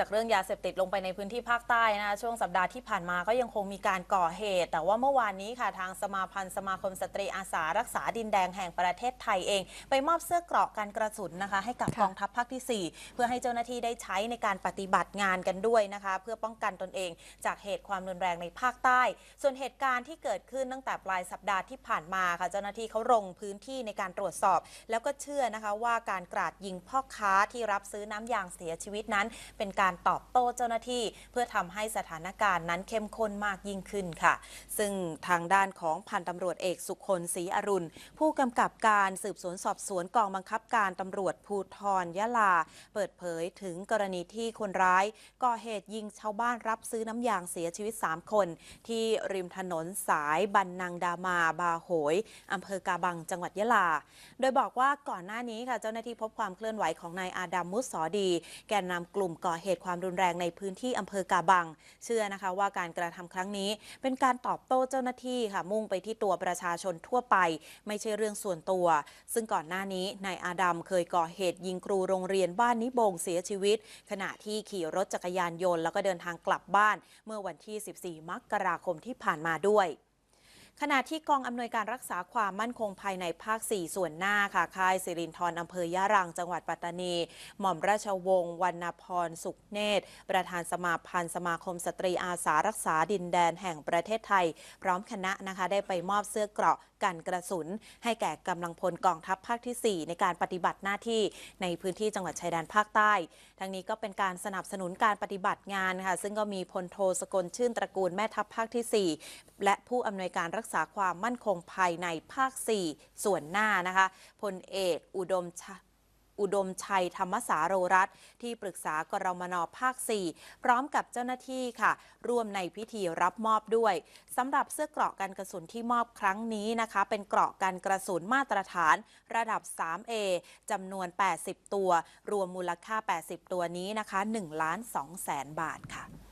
จากเรื่องยาเสพติดลงไปในพื้นที่ภาคใต้นะคะช่วงสัปดาห์ที่ผ่านมาก็ยังคงมีการก่อเหตุ แต่ว่าเมื่อวานนี้ค่ะทางสมาพันธ์สมาคมสตรีอาสารักษาดินแดงแห่งประเทศไทยเอง ไปมอบเสื้อเกราะกันกระสุนนะคะ ให้กับค่ะกองทัพภาคที่ 4 เพื่อให้เจ้าหน้าที่ได้ใช้ในการปฏิบัติงานกันด้วยนะคะ เพื่อป้องกันตนเองจากเหตุความรุนแรงในภาคใต้ ส่วนเหตุการณ์ที่เกิดขึ้นตั้งแต่ปลายสัปดาห์ที่ผ่านมาค่ะเจ้าหน้าที่เขาลงพื้นที่ในการตรวจสอบ แล้วก็เชื่อนะคะว่าการกราดยิงพ่อค้าที่รับซื้อน้ำยางเสียชีวิตนั้น เป็นการตอบโต้เจ้าหน้าที่ เพื่อทำให้สถานการณ์นั้นเข้มข้นมากยิ่งขึ้นค่ะ ซึ่งทางด้านของพันตำรวจเอกสุคนศรีอรุณ ผู้กำกับการสืบสวนสอบสวนกองบังคับการตำรวจภูทรยะลา เปิดเผยถึงกรณีที่คนร้ายก่อเหตุยิงชาวบ้านรับซื้อน้ำยางเสียชีวิต 3 คน ที่ริมถนนสายบันนังดามาบาโหยอำเภอกาบังจังหวัดยะลา โดยบอกว่าก่อนหน้านี้ค่ะเจ้าหน้าที่พบความเคลื่อนไหวของนายอาดัมมุสสอดี แกนนำกลุ่มก่อเหตุความรุนแรงในพื้นที่อำเภอกาบัง เชื่อนะคะว่าการกระทำครั้งนี้ เป็นการตอบโต้เจ้าหน้าที่ค่ะมุ่งไปที่ตัวประชาชนทั่วไป ไม่ใช่เรื่องส่วนตัว ซึ่งก่อนหน้านี้นายอาดัมเคยก่อเหตุยิงครูโรงเรียนบ้านนิบงเสียชีวิต ขณะที่ขี่รถจักรยานยนต์แล้วก็เดินทางกลับบ้าน เมื่อวันที่ 14 มกราคมที่ผ่านมาด้วย ขณะที่กองอำนวยการรักษาความมั่นคงภายในภาค 4 ส่วนหน้าค่ะ ค่ายสิรินทรอำเภอยะรัง จังหวัดปัตตานี หม่อมราชวงศ์วรรณพรสุขเนตร ประธานสมาพันธ์สมาคมสตรีอาสารักษาดินแดนแห่งประเทศไทย พร้อมคณะนะคะ ได้ไปมอบเสื้อเกราะกันกระสุน ให้แก่กำลังพลกองทัพภาคที่ 4 ในการปฏิบัติหน้าที่ในพื้นที่จังหวัดชายแดนภาคใต้ ทั้งนี้ก็เป็นการสนับสนุนการปฏิบัติงานค่ะ ซึ่งก็มีพลโทสกลชื่นตระกูลแม่ทัพภาคที่ 4 และผู้อำนวยการรักษาความมั่นคงภายในภาค 4 ส่วนหน้านะคะพลเอกอุดมชะอุดมชัยธรรมสาโรรัตที่ปรึกษากรมนภาค 4 พร้อมกับเจ้าหน้าที่ค่ะ ร่วมในพิธีรับมอบด้วยสำหรับเสื้อเกราะกันกระสุนที่มอบครั้งนี้นะคะ เป็นเกราะกันกระสุนมาตรฐาน ระดับ 3A จำนวน 80 ตัว รวมมูลค่า 80 ตัวนี้นะคะ1ล้าน2แสนบาทค่ะ